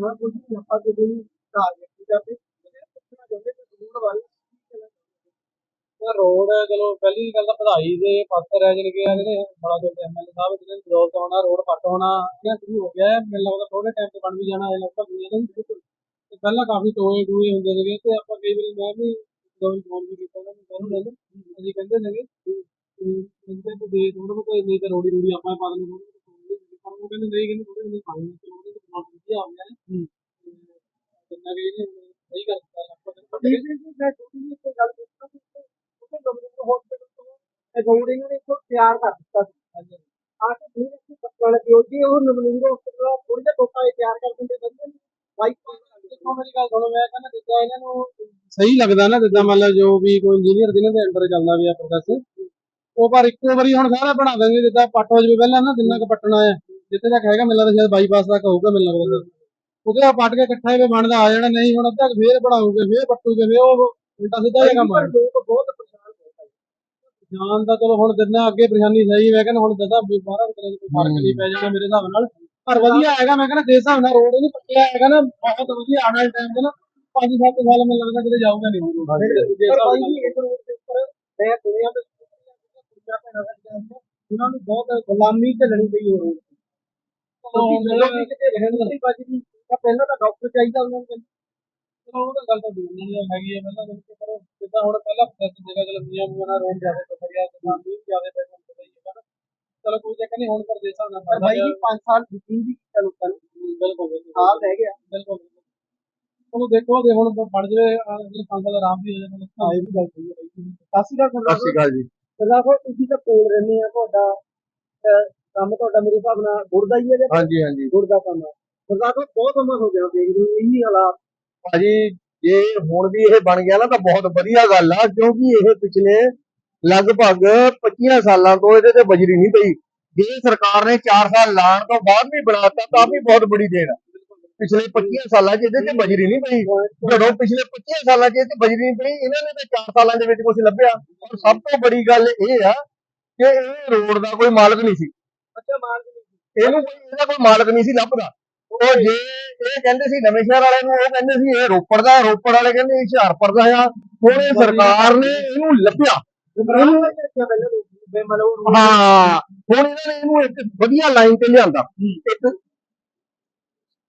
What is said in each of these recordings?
ਪੁੱਛਣਾ ਕੁਝ ਆਪਾਂ ਜਦੋਂ ਵੀ ਟਾਰਗੇਟ ਕੀਤਾ ਤੇ ਪੁੱਛਣਾ ਚਾਹੁੰਦੇ ਕਿ ਰੋਡ ਬਾਰੇ ਰੋਡ ਚਲੋ ਪਹਿਲੀ ਗੱਲ ਤਾਂ ਵਧਾਈ ਦੇ ਪਾਤਰ ਹੈ ਜਿਹੜੇ ਆ ਜਿਹੜੇ ਬੜਾ ਦੋ ਐਮਐਲਏ ਸਾਹਿਬ ਜਿਹਨੇ ਵਿਰੋਧ ਹੋਣਾ ਰੋਡ ਪੱਟ ਹੋਣਾ ਇਹ ਸ਼ੁਰੂ ਹੋ ਗਿਆ ਹੈ, ਮੈਨੂੰ ਲੱਗਦਾ ਥੋੜੇ ਟਾਈਮ ਤੇ ਬਣ ਵੀ ਜਾਣਾ ਹੈ, ਲਗਭਗ ਨਹੀਂ ਹੈ ਤੇ ਪਹਿਲਾਂ ਕਾਫੀ ਟੋਏ ਟੂਏ ਹੁੰਦੇ ਸੀਗੇ ਤੇ ਆਪਾਂ ਕਈ ਵਾਰੀ ਮੈਂ ਵੀ ਜਦੋਂ ਫੋਨ ਵੀ ਕੀਤਾ ਉਹਨਾਂ ਨੂੰ ਕਹਿੰਦੇ ਨੇ ਅਸੀਂ ਕਹਿੰਦੇ ਸੀਗੇ ਕਿ ਤੋਂ ਦੇ ਥੋੜਾ ਬਹੁਤ, ਨਹੀਂ ਤਾਂ ਰੋੜੀ ਰੋੜੀ ਆਪਾਂ ਪਾ ਦਿੰਦੇ ਥੋੜੀ ਉਹ ਕਹਿੰਦੇ ਨਹੀਂ, ਕਹਿੰਦੇ ਥੋੜੀ ਨਹੀਂ ਪਾਣੀ ਆ ਗਿਆ ਹੈ। ਜਿੰਨਾ ਕਿ ਇਹਨੇ ਸਹੀ ਕਰ ਦਿੱਤਾ ਲਗਭਗ ਇਹ ਜਿਹੜੀ ਮੈਂ ਛੋਟੀ ਜਿਹੀ ਇੱਕ ਗੱਲ ਦੱਸਣਾ ਕਿ ਉਹ ਗਵਰਨਮੈਂਟ ਹਸਪੀਟਲ ਤੋਂ ਰੋਡ ਇਹਨਾਂ ਨੇ ਇੱਥੋਂ ਤਿਆਰ ਕਰ ਦਿੱਤਾ ਸੀ। ਆ ਕੇ ਫਿਰ ਇੱਥੇ ਪੱਕਣ ਲੱਗੇ ਉਹ ਜੇ ਉਹ ਨਵਲਿੰਗ ਹਸਪੀਟਲ ਥੋੜੀ ਜਿਹਾ ਟੋਟਾ ਇਹ ਤਿਆਰ ਕਰ ਦਿੰਦੇ ਵਧੀਆ ਬਾਈਕ ਦੇਖੋ ਮੇਰੀ ਗੱਲ ਸੁਣੋ ਮੈਂ ਕਹਿੰਦਾ ਜਿੱਦਾਂ ਇਹਨਾਂ ਨੂੰ ਸਹੀ ਲੱਗਦਾ ਨਾ ਜਿੱਦਾਂ ਮੰਨ ਲਓ ਜੋ ਵੀ ਕੋਈ ਇੰਜੀਨੀਅਰ ਜਿਹਨਾਂ ਦੇ ਅੰਡਰ ਚੱਲਦਾ ਵੀ ਆ ਪ੍ਰੋਸੈਸ ਉਹ ਪਰ ਇੱਕੋ ਵਾਰੀ ਹੁਣ ਸਾਰਾ ਬਣਾ ਦੇਣਗੇ ਜਿੱਦਾਂ ਪੱਟ ਹੋ ਜਵੇ ਪਹਿਲਾਂ ਨਾ ਜਿੰਨਾ ਕੁ ਪੱਟਣਾ ਹੈ ਜਿੱਥੇ ਤੱਕ ਹੈਗਾ ਮੈਨੂੰ ਲੱਗਦਾ ਸ਼ਾਇਦ ਬਾਈਪਾਸ ਤੱਕ ਹੋਊਗਾ ਮੈਨੂੰ ਲੱਗਦਾ ਉਹਦੇ ਆ ਪੱਟ ਕੇ ਇਕੱਠਾ ਹੀ ਬਣਦਾ ਆ ਜਾਣਾ ਨਹੀਂ ਹੁਣ ਅੱਧਾ ਫੇਰ ਬਣਾਉਗੇ ਫੇਰ ਪੱਟੂਗੇ ਫੇਰ ਉਹ ਉਲਟਾ ਸਿੱਧਾ ਹੀ ਕੰਮ ਆ ਲੋਕ ਬਹੁਤ ਪਰੇਸ਼ਾਨ ਜਾਨ ਦਾ ਚਲੋ ਹੁਣ ਜਿੰਨਾ ਅੱਗੇ ਪਰੇਸ਼ਾਨੀ ਸਹੀ ਮੈਂ ਕਹਿੰਦਾ ਹੁਣ ਦਦਾ 12 ਤਰ੍ਹਾਂ ਕੋਈ ਫ਼ਰਕ ਨਹੀਂ ਪੈ ਜਾਣਾ ਮੇਰੇ ਹਿਸਾਬ ਨਾਲ। ਪਰ ਵਧੀਆ ਹੈਗਾ ਮੈਂ ਕਹਿੰਦਾ ਜਿਸ ਹਿਸਾਬ ਨਾਲ ਰੋਡ ਇਹਨੂੰ ਪੱਟਿਆ ਹੈਗਾ ਨਾ ਬਹੁਤ ਵਧੀਆ ਆਉਣ ਵਾਲੇ ਟਾਈਮ 'ਚ ਨਾ 5-7 ਸਾਲ ਮੈਨੂੰ ਲੱਗਦਾ ਕਿਤੇ ਜਾਊਗਾ ਨਹੀਂ। ਜਿਸ ਪਰ ਜੀ ਇਸ ਰੋਡ ਦੇ ਉੱਪਰ ਮੈਂ ਦੁਨੀਆ ਦੇ ਕੁੜੀਆਂ ਭੈਣਾਂ ਸਾਡੀਆਂ ਉਹਨਾਂ ਨੂੰ ਬਹੁਤ ਗੁਲਾਮੀ ਝੱਲਣੀ ਪਈ ਹੋ ਰਹੀ ਪਹਿਲਾਂ ਤਾਂ ਡਾਕਟਰ ਚਾਹੀਦਾ ਉਹਨਾਂ ਨੂੰ ਚਲੋ ਉਹ ਤਾਂ ਗੱਲ ਤਾਂ ਦੂਰ ਨਾਲ ਹੈਗੀ ਹੈ। ਪਹਿਲਾਂ ਦੇਖੋ ਕਰੋ। ਜਿੱਦਾਂ ਹੁਣ ਪਹਿਲਾਂ ਪ੍ਰੋਸੈਸ ਜਗ੍ਹਾ ਚਲ ਮੀਆਂ ਮੂਆਂ ਨਾਲ ਰੋਡ ਜ਼ਿਆਦਾ ਟੁੱਟ ਗਿਆ ਜਿੱਦਾਂ ਮੀਂਹ ਜ਼ਿਆਦਾ ਪੈ ਜਾਂਦਾ ਪਤਾ ਹੀ ਹੈ ਨਾ। ਚਲੋ ਕੋਈ ਚੱਕਰ ਨਹੀਂ ਹੁਣ ਪਰ ਦੇ ਹਿਸਾਬ ਨਾਲ ਪਰ ਬਾਈ ਜੀ 5 ਸਾਲ ਬੀਤੀ ਵੀ ਲੋਕਾਂ ਨੂੰ। ਬਿਲਕੁਲ ਸਾਲ ਰਹਿ ਗਿਆ। ਬਿਲਕੁਲ ਉਹਨੂੰ ਦੇਖੋ ਜੇ ਹੁਣ ਬਣ ਜਵੇ ਜਿਹੜੇ ਪੰਜ ਸਾਲ ਆਰਾਮ ਵੀ ਹੋ ਜਾਣ ਹਾਂ ਇਹ ਵੀ ਗੱਲ ਸਹੀ ਹੈ ਜੀ। ਸਤਿ ਸ਼੍ਰੀ ਅਕਾਲ ਸਰਦਾਰ ਸਤਿ ਸ਼੍ਰੀ ਅਕਾਲ ਜੀ। ਸਾਹਿਬ ਤੁਸੀਂ ਤਾਂ ਕੋਲ ਰਹਿੰਦੇ ਆ ਤੁਹਾਡਾ ਕੰਮ ਤੁਹਾਡਾ ਮੇਰੇ ਹਿਸਾਬ ਨਾਲ ਗੁਰਦਾ ਹੀ ਹੈ ਜਾਂ ਹਾਂਜੀ ਹਾਂਜੀ। ਗੁਰਦਾ ਕੰਮ ਹੈ? ਸਰਦਾਰ ਸਾਹਿਬ ਬਹੁਤ ਸਮਾਂ ਹੋ ਗਿਆ ਦੇਖਦੇ ਹੋ ਇਹੀ ਹਾਲਾਤ। ਭਾਜੀ ਜੇ ਹੁਣ ਵੀ ਇਹ ਬਣ ਗਿਆ ਨਾ ਤਾਂ ਬਹੁਤ ਵਧੀਆ ਗੱਲ ਆ ਕਿਉਂਕਿ ਇਹ ਪਿਛਲੇ ਲਗਭਗ 25 ਸਾਲਾਂ ਤੋਂ ਇਹਦੇ ਤੇ ਬਜਰੀ ਨਹੀਂ ਪਈ। ਜੇ ਸਰਕਾਰ ਨੇ 4 ਸਾਲ ਲਾਣ ਤੋਂ ਬਾਅਦ ਵੀ ਬਣਾਤਾ ਤਾਂ ਵੀ ਬਹੁਤ ਬੜੀ ਦੇਣ ਆ। ਪਿਛਲੇ 25 ਸਾਲਾਂ 'ਚ ਇਹਦੇ ਤੇ ਬਜਰੀ ਨਹੀਂ ਪਈ। ਜਦੋਂ ਪਿਛਲੇ 25 ਸਾਲਾਂ 'ਚ ਇਹ ਤੇ ਬਜਰੀ ਨਹੀਂ ਪਈ ਇਹਨਾਂ ਨੇ ਤਾਂ 4 ਸਾਲਾਂ ਦੇ ਵਿੱਚ ਕੁਝ ਲੱਭਿਆ। ਔਰ ਸਭ ਤੋਂ ਬੜੀ ਗੱਲ ਇਹ ਆ ਕਿ ਇਹ ਰੋਡ ਦਾ ਕੋਈ ਮਾਲਕ ਨਹੀਂ ਸੀ। ਇਹਨੂੰ ਕੋਈ ਇਹਦਾ ਕੋਈ ਮਾਲਕ ਨਹੀਂ ਸੀ ਲੱਭਦਾ। ਉਹ ਜੇ ਇਹ ਕਹਿੰਦੇ ਸੀ ਨਵੇਂ ਸ਼ਹਿਰ ਵਾਲਿਆਂ ਨੂੰ ਉਹ ਕਹਿੰਦੇ ਸੀ ਇਹ ਰੋਪੜ ਦਾ ਰੋਪੜ ਵਾਲੇ ਕਹਿੰਦੇ ਇਹ ਹੁਸ਼ਿਆਰਪੁਰ ਦਾ ਆ ਹੁਣ ਇਹ ਸਰਕਾਰ ਨੇ ਇਹਨੂੰ ਲੱਭਿਆ। ਹਾਂ। ਹੁਣ ਇਹਨਾਂ ਨੇ ਇਹਨੂੰ ਇੱਕ ਵਧੀਆ ਲਾਈਨ ਤੇ ਲਿਆਂਦਾ। ਇੱਕ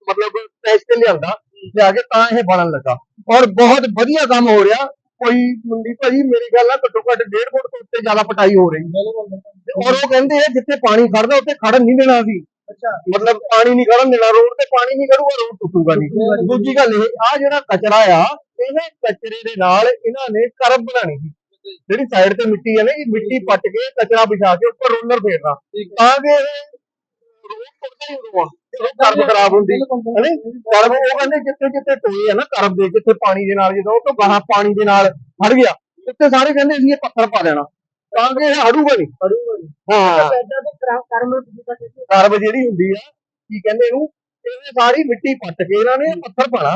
ਮਤਲਬ ਪੈਚ ਤੇ ਲਿਆਂਦਾ। ਲਿਆ ਕੇ ਤਾਂ ਇਹ ਬਣਨ ਲੱਗਾ। ਔਰ ਬਹੁਤ ਵਧੀਆ ਕੰਮ ਹੋ ਰਿਹਾ। ਕੋਈ ਮੁੰਡੀ ਭਾਜੀ ਮੇਰੀ ਗੱਲ ਆ ਘੱਟੋ ਘੱਟ 1.5 ਫੁੱਟ ਤੋਂ ਉੱਤੇ ਜ਼ਿਆਦਾ ਪਟਾਈ ਹੋ ਰਹੀ। ਤੇ ਔਰ ਉਹ ਕਹਿੰਦੇ ਆ ਜਿੱਥੇ ਪਾਣੀ ਖੜਦਾ ਉੱਥੇ ਖੜਨ ਨਹੀਂ ਦੇਣਾ ਸੀ ਅੱਛਾ। ਮਤਲਬ ਪਾਣੀ ਨਹੀਂ ਖੜਨ ਦੇਣਾ ਰੋਡ ਤੇ ਪਾਣੀ ਨਹੀਂ ਖੜੂਗਾ ਰੋਡ ਟੁੱਟੂਗਾ ਨਹੀਂ। ਦੂਜੀ ਗੱਲ ਇਹ ਆ ਜਿਹੜਾ ਕਚਰਾ ਆ ਇਹ ਕਚਰੇ ਦੇ ਨਾਲ ਇਹਨਾਂ ਨੇ ਕਰਬ ਬਣਾਣੀ ਸੀ। ਜਿਹੜੀ ਸਾਈਡ ਤੇ ਮਿੱਟੀ ਹੈ ਨਾ ਇਹ ਮਿੱਟੀ ਪੱਟ ਕੇ ਕਚਰਾ ਵਿਛਾ ਕੇ ਉੱਪਰ ਰੋਲਰ ਫੇਰਨਾ। ਤਾਂ ਕਿ ਇਹ ਕਰਬ ਖਰਾਬ ਹੁੰਦੀ ਹੈਨੀ? ਕਰਬ ਉਹ ਕਹਿੰਦੇ ਜਿੱਥੇ ਜਿੱਥੇ ਟੋਏ ਆ ਨਾ ਕਰਬ ਦੇ ਜਿੱਥੇ ਪਾਣੀ ਦੇ ਨਾਲ ਜਦੋਂ ਉਹ ਤੋਂ ਗਾਹਾਂ ਪਾਣੀ ਦੇ ਨਾਲ ਫੜ ਗਿਆ ਉੱਥੇ ਸਾਰੇ ਕਹਿੰਦੇ ਅਸੀਂ ਇਹ ਪੱਥਰ ਪਾ ਦੇਣਾ। ਤਾਂ ਕਿ ਇਹ ਹੜੂਗਾ ਨਹੀਂ। ਪੜੂਗਾ ਨਹੀਂ। ਹਾਂ। ਕਰਬ ਜਿਹੜੀ ਹੁੰਦੀ ਆ ਕੀ ਕਹਿੰਦੇ ਇਹਨੂੰ? ਇਹ ਸਾਰੀ ਮਿੱਟੀ ਪੱਟ ਕੇ ਇਹਨਾਂ ਨੇ ਪੱਥਰ ਪਾਣਾ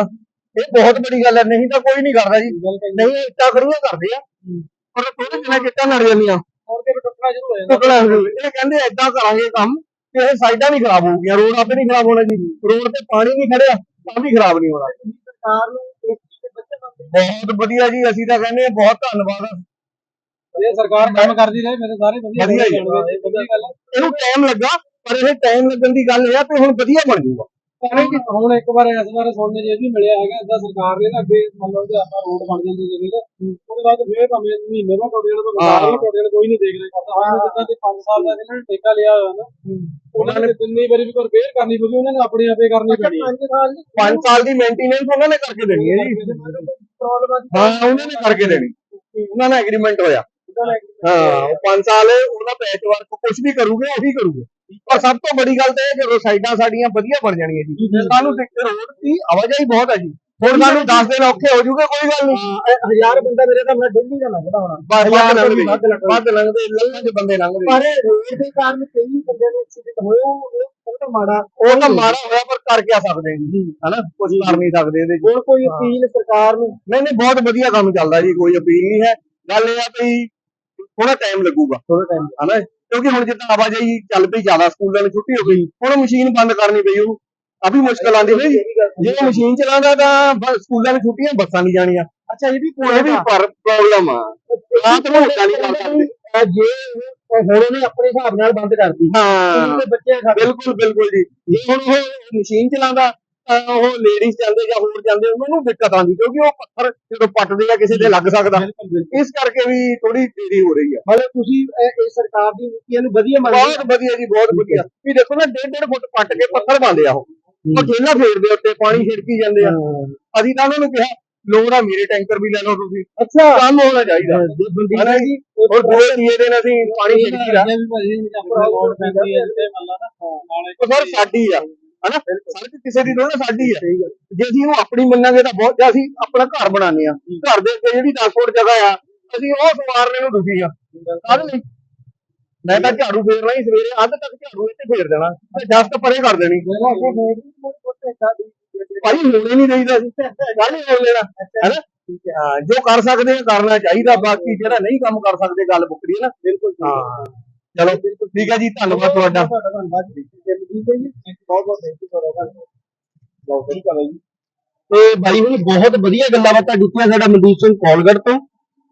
ਇਹ ਬਹੁਤ ਬੜੀ ਗੱਲ ਹੈ ਨਹੀਂ ਤਾਂ ਕੋਈ ਨਹੀਂ ਕਰਦਾ ਜੀ। ਨਹੀਂ ਇੱਟਾਂ ਖੜੀਆਂ ਕਰਦੇ ਆ। ਪਰ ਥੋੜੇ ਚ ਇੱਟਾਂ ਲੜ ਜਾਂਦੀਆਂ। ਹੁਣ ਤੇ ਟੁੱਟਣਾ ਸ਼ੁਰੂ ਹੋ ਜਾਂਦਾ। ਇਹ ਕਹਿੰਦੇ ਏਦਾਂ ਕਰਾਂਗੇ ਕੰਮ। ਇਹ ਸਾਈਡਾਂ ਨਹੀਂ ਖਰਾਬ ਹੋਊਗੀਆਂ ਰੋਡ ਆਪੇ ਨਹੀਂ ਖਰਾਬ ਹੋਣਾ ਜੀ। ਰੋਡ ਤੇ ਪਾਣੀ ਨਹੀਂ ਖੜਿਆ ਤਾਂ ਵੀ ਖਰਾਬ ਨਹੀਂ ਹੋਣਾ। ਸਰਕਾਰ ਨੂੰ ਇਸ ਚੀਜ਼ ਦੇ ਬੱਚੇ ਮੰਨਦੇ ਬਹੁਤ ਵਧੀਆ ਜੀ ਅਸੀਂ ਤਾਂ ਕਹਿੰਦੇ ਹਾਂ ਬਹੁਤ ਧੰਨਵਾਦ। ਆ। ਜੇ ਸਰਕਾਰ ਕੰਮ ਕਰਦੀ ਰਹੇ ਮੇਰੇ ਸਾਰੇ ਵਧੀਆ ਵਧੀਆ ਹੀ ਗੱਲ ਹੈ ਇਹਨੂੰ ਟਾਈਮ ਲੱਗਾ ਪਰ ਇਹ ਟਾਈਮ ਲੱਗਣ ਦੀ ਗੱਲ ਇਹ ਆ ਤੇ ਹੁਣ ਵਧੀਆ ਬਣ ਜਾਊਗਾ। ਕਹਿੰਦੇ ਕਿ ਹੁਣ ਇੱਕ ਵਾਰ ਇਸ ਬਾਰੇ ਸੁਣਨੇ ਜੇ ਵੀ ਮਿਲਿਆ ਹੈਗਾ ਇਦਾਂ ਸਰਕਾਰ ਨੇ ਨਾ ਅੱਗੇ ਮੰਨ ਲਓ ਜੇ ਆਪਾਂ ਰੋਡ ਬਣ ਜਾਂਦੀ ਜਗ੍ਹਾ ਤੇ ਉਹਦੇ ਬਾਅਦ ਫੇਰ ਭਾਵੇਂ ਮਹੀਨੇ ਬਾਅਦ ਟੋਟੇ ਤੋਂ ਸਰਕਾਰ ਵੀ ਟੋਟੇ ਕੋਈ ਨਹੀਂ ਦੇਖ ਰਿਹਾ ਕਰਦਾ। ਹੁਣ ਜਿੱਦਾਂ ਤੇ 5 ਸਾਲ ਦਾ ਇਹਨਾਂ ਨੇ ਠੇਕਾ ਲਿਆ ਹੋਇਆ ਨਾ ਉਹਨਾਂ ਨੇ ਤਿੰਨੀ ਵਾਰੀ ਵੀ ਰਿਪੇਅਰ ਕਰਨੀ ਪਊਗੀ ਉਹਨਾਂ ਨੇ ਆਪਣੇ ਆਪੇ ਕਰਨੀ ਪੈਣੀ ਹੈ। ਪੰਜ ਸਾਲ ਦੀ 5 ਸਾਲ ਦੀ ਮੇਨਟੇਨੈਂਸ ਉਹਨਾਂ ਨੇ ਕਰਕੇ ਦੇਣੀ ਹੈ ਜੀ। ਹਾਂ। ਉਹਨਾਂ ਨੇ ਕਰਕੇ ਦੇਣੀ। ਉਹਨਾਂ ਨਾਲ ਐਗਰੀਮੈਂਟ ਹੋਇਆ। ਹਾਂ ਉਹ 5 ਸਾਲ ਉਹਨਾਂ ਪੈਚ ਵਰਕ ਕੁਝ ਵੀ ਕਰੂਗੇ ਉਹੀ ਕਰੂਗੇ। ਪਰ ਸਭ ਤੋਂ ਬੜੀ ਗੱਲ ਤਾਂ ਇਹ ਜਦੋਂ ਸਾਈਡਾਂ ਸਾਡੀਆਂ ਵਧੀਆ ਬਣ ਜਾਣੀਆਂ ਜੀ। ਸਾਨੂੰ ਰੋਡ ਦੀ ਆਵਾਜਾਈ ਬਹੁਤ ਹੈ ਜੀ। ਹੁਣ ਸਾਨੂੰ 10 ਦਿਨ ਔਖੇ ਹੋ ਜੂਗੇ ਕੋਈ ਗੱਲ ਨਹੀਂ। ਹਜ਼ਾਰ ਬੰਦਾ ਮੇਰੇ ਤਾਂ ਮੈਂ ਡੇਲੀ ਦਾ ਲੰਘਦਾ ਹੋਣਾ। ਵੱਧ ਲੰਘਦੇ ਲੱਗਦਾ। ਲੰਘਦੇ ਬੰਦੇ ਲੰਘਦੇ ਪਰ ਰੋਡ ਦੇ ਕਾਰਨ ਕਈ ਬੰਦੇ ਦੇ ਐਕਸੀਡੈਂਟ ਹੋਏ ਉਹ ਤਾਂ ਮਾੜਾ ਉਹ ਤਾਂ ਮਾੜਾ ਹੋਇਆ ਪਰ ਕਰ ਕਿਆ ਸਕਦੇ ਜੀ। ਹਨਾ? ਕੁਝ ਕਰ ਨਹੀਂ ਸਕਦੇ ਇਹਦੇ। ਹੁਣ ਕੋਈ ਅਪੀਲ ਸਰਕਾਰ ਨੂੰ ਨਹੀਂ ਨਹੀਂ ਬਹੁਤ ਵਧੀਆ ਕੰਮ ਚੱਲਦਾ ਜੀ ਕੋਈ ਅਪੀਲ ਨਹੀਂ ਹੈ। ਗੱਲ ਇਹ ਆ ਵੀ ਥੋੜਾ ਟਾਈਮ ਲੱਗੂਗਾ। ਥੋੜਾ ਟਾਈਮ ਹਨਾ? ਕਿਉਂਕਿ ਹੁਣ ਜਿੱਦਾਂ ਆਵਾਜਾਈ ਚੱਲ ਪਈ ਜ਼ਿਆਦਾ ਸਕੂਲਾਂ ਨੂੰ ਛੁੱਟੀ ਹੋ ਗਈ ਹੁਣ ਮਸ਼ੀਨ ਬੰਦ ਕਰਨੀ ਪਈ ਉਹ। ਕਾਫੀ ਮੁਸ਼ਕਲ ਆਉਂਦੀ ਹੈ ਜੇ। ਮਸ਼ੀਨ ਚਲਾਉਂਦਾ ਤਾਂ ਸਕੂਲਾਂ ਵਿੱਚ ਛੁੱਟੀਆਂ ਬੱਸਾਂ ਨਹੀਂ ਜਾਣੀਆਂ। ਅੱਛਾ ਇਹ ਵੀ ਇਹ ਵੀ ਪਰ ਪ੍ਰੋਬਲਮ ਆ। ਰਾਤ ਨੂੰ ਹੁੰਦਾ ਨਹੀਂ ਕਰ ਸਕਦੇ ਜੇ ਹੁਣ ਉਹਨੇ ਆਪਣੇ ਹਿਸਾਬ ਨਾਲ ਬੰਦ ਕਰਤੀ ਹਾਂ। ਬਿਲਕੁਲ ਬਿਲਕੁਲ ਜੀ। ਜੇ ਹੁਣ ਉਹ ਮਸ਼ੀਨ ਚਲਾਉਂਦਾ ਉਹ ਲੇਡੀਜ਼ ਜਾਂਦੇ ਜਾਂ ਹੋਰ ਜਾਂਦੇ ਉਹਨਾਂ ਨੂੰ ਦਿੱਕਤ ਆਉਂਦੀ ਕਿਉਂਕਿ ਉਹ ਪੱਥਰ ਜਦੋਂ ਪੱਟਦੇ ਆ ਕਿਸੇ ਦੇ ਲੱਗ ਸਕਦਾ। ਇਸ ਕਰਕੇ ਵੀ ਥੋੜੀ ਦੇਰੀ ਹੋ ਰਹੀ ਆ। ਮਤਲਬ ਤੁਸੀਂ ਇਹ ਸਰਕਾਰ ਦੀ ਨੀਤੀਆਂ ਨੂੰ ਵਧੀਆ ਮੰਨਦੇ ਹੋ? ਬਹੁਤ ਵਧੀਆ ਜੀ ਬਹੁਤ ਵਧੀਆ। ਵੀ ਦੇਖੋ ਨਾ ਡੇਢ ਡੇਢ ਫੁੱਟ ਪੱਟ ਕੇ ਪੱਥਰ ਪਾਉਂਦੇ ਆ ਉਹ। ਉਹ ਖੇਲਾ ਫੇਰਦੇ ਉੱਤੇ ਪਾਣੀ ਛਿੜਕੀ ਜਾਂਦੇ ਆ। ਅਸੀਂ ਤਾਂ ਉਹਨਾਂ ਨੂੰ ਕਿਹਾ ਲੋੜ ਆ ਮੇਰੇ ਟੈਂਕਰ ਵੀ ਲੈ ਲਓ ਤੁਸੀਂ। ਅੱਛਾ। ਕੰਮ ਹੋਣਾ ਚਾਹੀਦਾ। ਦੇ ਜੀ ਹੋਰ ਦੂਏ ਤੀਏ ਦਿਨ ਅਸੀਂ ਪਾਣੀ ਛਿੜਕੀ ਦਾ। ਤੇ ਨਾਲੇ ਸਰ ਸਾਡੀ ਆ। ਹਨਾ ਸੜਕ ਕਿਸੇ ਦੀ ਥੋੜਾ ਸਾਡੀ ਆ। ਜੇ ਅਸੀਂ ਇਹਨੂੰ ਆਪਣੀ ਮੰਨਾਂਗੇ ਤਾਂ ਬਹੁਤ ਜਾਂ ਅਸੀਂ ਆਪਣਾ ਘਰ ਬਣਾਉਂਦੇ ਆ ਘਰ ਦੇ ਅੱਗੇ ਜਿਹੜੀ 10 ਫੁੱਟ ਜਗ੍ਹਾ ਆ ਅਸੀਂ ਉਹ ਸਵਾਰਨੇ ਨੂੰ ਦੁਖੀ ਆ। ਕਾਹਦੇ ਲਈ ਮੈਂ ਤਾਂ ਝਾੜੂ ਫੇਰਨਾ ਹੀ ਸਵੇਰੇ ਅੱਧ ਤੱਕ ਝਾੜੂ ਇੱਥੇ ਫੇਰ ਦੇਣਾ। ਤੇ ਡਸਟ ਪਰੇ ਕਰ ਦੇਣੀ। ਭਾਈ ਹੋਣੇ ਨਹੀਂ ਦੇਈਦਾ ਸੀ। ਕਾਹਨੇ ਹੋ ਲੈਣਾ ਹੈਨਾ ਹਾਂ ਜੋ ਕਰ ਸਕਦੇ ਆ ਕਰਨਾ ਚਾਹੀਦਾ। ਬਾਕੀ ਜਿਹੜਾ ਨਹੀਂ ਕੰਮ ਕਰ ਸਕਦੇ ਗੱਲ ਮੁੱਕਦੀ ਹੈ ਨਾ। ਬਿਲਕੁਲ ਹਾਂ। ਚਲੋ ਠੀਕ ਹੈ ਜੀ ਧੰਨਵਾਦ ਤੁਹਾਡਾ। ਜੀ। ਬਹੁਤ ਬਹੁਤ ਥੈਂਕ ਯੂ ਤੁਹਾਡਾ ਬਹੁਤ ਠੀਕ ਹੈ ਜੀ। ਤੇ ਬਾਈ ਹੁਣੀ ਬਹੁਤ ਵਧੀਆ ਗੱਲਾਂ ਬਾਤਾਂ ਕੀਤੀਆਂ ਸਾਡਾ ਮਨਦੀਪ ਸਿੰਘ ਕੌਲਗੜ ਤੋਂ।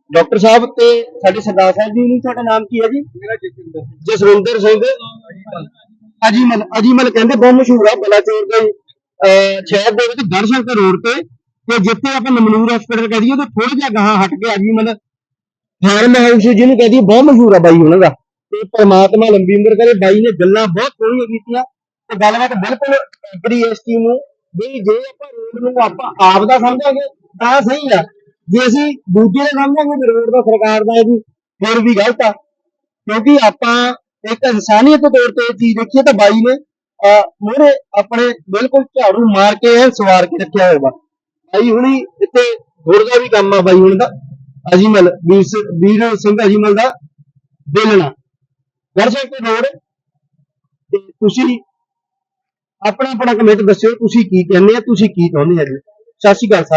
ਡਾਕਟਰ ਸਾਹਿਬ ਤੇ ਸਾਡੇ ਸਰਦਾਰ ਸਾਹਿਬ ਜੀ ਨੂੰ ਤੁਹਾਡਾ ਨਾਮ ਕੀ ਹੈ ਜੀ? ਮੇਰਾ ਜਸਵਿੰਦਰ ਸਿੰਘ। ਜਸਵਿੰਦਰ ਸਿੰਘ। ਅਜੀਮਲ ਅਜੀਮਲ ਕਹਿੰਦੇ ਬਹੁਤ ਮਸ਼ਹੂਰ ਆ ਬਲਾਚੌਰ ਦੇ ਸ਼ਹਿਰ ਦੇ ਵਿੱਚ ਗੜਸ਼ੰਕਰ ਰੋਡ ਤੇ। ਤੇ ਜਿੱਥੇ ਆਪਾਂ ਨਮਨੂਰ ਹਸਪੀਟਲ ਕਹਿ ਦਈਏ ਤੇ ਥੋੜਾ ਜਿਹਾ ਗਾਹਾਂ ਹਟ ਕੇ ਅਜੀਮਲ। ਫਾਰਮ ਹਾਊਸ ਜਿਹਨੂੰ ਕਹਿ ਦਈਏ ਬਹੁਤ ਮਸ਼ਹੂਰ ਆ ਬਾਈ ਉਹਨਾਂ ਦਾ। ਪ੍ਰਮਾਤਮਾ ਲੰਬੀ ਉਮਰ ਕਰੇ, ਬਾਈ ਨੇ ਗੱਲਾਂ ਬਹੁਤ ਸੋਹਣੀਆਂ ਕੀਤੀਆਂ। ਤੇ ਗੱਲਬਾਤ ਬਿਲਕੁਲ ਐਗਰੀ ਇਸ ਚੀਜ਼ ਨੂੰ, ਵੀ ਜੇ ਆਪਾਂ ਰੋਡ ਨੂੰ ਆਪਾਂ ਆਪ ਦਾ ਸਮਝਾਂਗੇ, ਤਾਂ ਸਹੀ ਆ। ਜੇ ਅਸੀਂ ਦੂਜੇ ਦਾ ਸਮਝਾਂਗੇ ਵੀ ਰੋਡ ਦਾ ਸਰਕਾਰ ਦਾ ਹੈ ਜੀ ਫਿਰ ਵੀ ਗਲਤ ਆ। ਕਿਉਂਕਿ ਆਪਾਂ ਇੱਕ ਇਨਸਾਨੀਅਤ ਦੇ ਤੌਰ ਤੇ ਇਹ ਚੀਜ਼ ਦੇਖੀਏ ਤਾਂ ਬਾਈ ਨੇ ਮੂਹਰੇ ਆਪਣੇ ਬਿਲਕੁਲ ਝਾੜੂ ਮਾਰ ਕੇ ਐਨ ਸਵਾਰ ਕੇ ਰੱਖਿਆ ਹੋਇਆ ਵਾ। ਬਾਈ ਹੁਣੀ ਇੱਥੇ ਗੁੜ ਦਾ ਵੀ ਕੰਮ ਆ, ਬਾਈ ਹੁਣ ਦਾ, ਅਜੀਮਲ, ਵੀਰ ਵੀਰ ਸਿੰਘ ਅਜੀਮਲ ਦਾ ਬੇਲਣਾ। ਦਰਸ਼ਕ ਰੋਡ ਤੇ ਤੁਸੀਂ ਆਪਣਾ ਆਪਣਾ ਕਮੈਂਟ ਦੱਸਿਓ, ਤੁਸੀਂ ਕੀ ਕਹਿੰਦੇ ਆ, ਤੁਸੀਂ ਕੀ ਚਾਹੁੰਦੇ ਆ ਜੀ? ਸਤਿ ਸ਼੍ਰੀ ਅਕਾਲ ਸਾਰਿਆਂ